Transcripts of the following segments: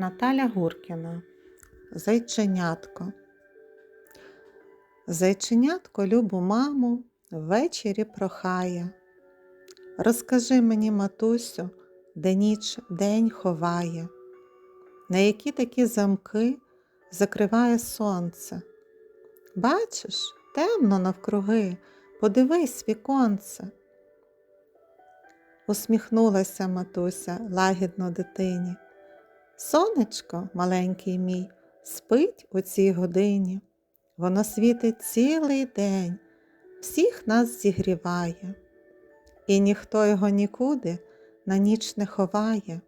Наталя Гуркіна. Зайченятко. Зайченятко любу маму ввечері прохає. Розкажи мені, матусю, де ніч день ховає, на які такі замки закриває сонце. Бачиш, темно навкруги, подивись віконце. Усміхнулася матуся лагідно дитині. Сонечко, маленький мій, спить у цій годині. Воно світить цілий день, всіх нас зігріває, і ніхто його нікуди на ніч не ховає.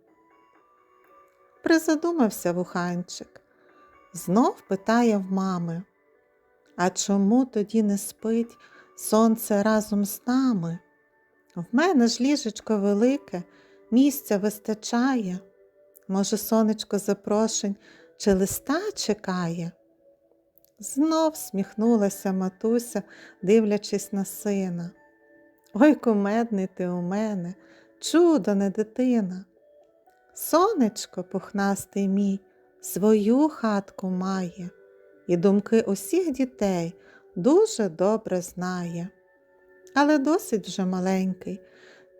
Призадумався вуханчик, знов питає в мами, а чому тоді не спить сонце разом з нами? В мене ж ліжечко велике, місця вистачає. Може, сонечко запрошень чи листа чекає? Знов сміхнулася матуся, дивлячись на сина. Ой, кумедний ти у мене, чудо не дитина. Сонечко, пухнастий мій, свою хатку має, і думки усіх дітей дуже добре знає. Але досить вже маленький,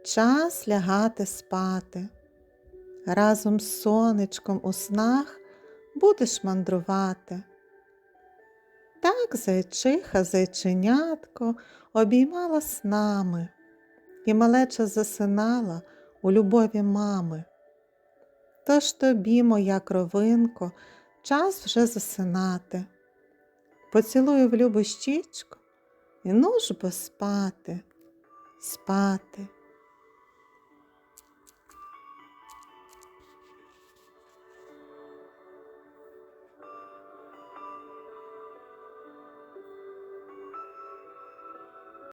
час лягати спати. Разом з сонечком у снах будеш мандрувати. Так зайчиха, зайченятко обіймала снами, і малеча засинала у любові мами. Тож тобі, моя кровинко, час вже засинати. Поцілую в любу щічку і ну ж бо спати, спати.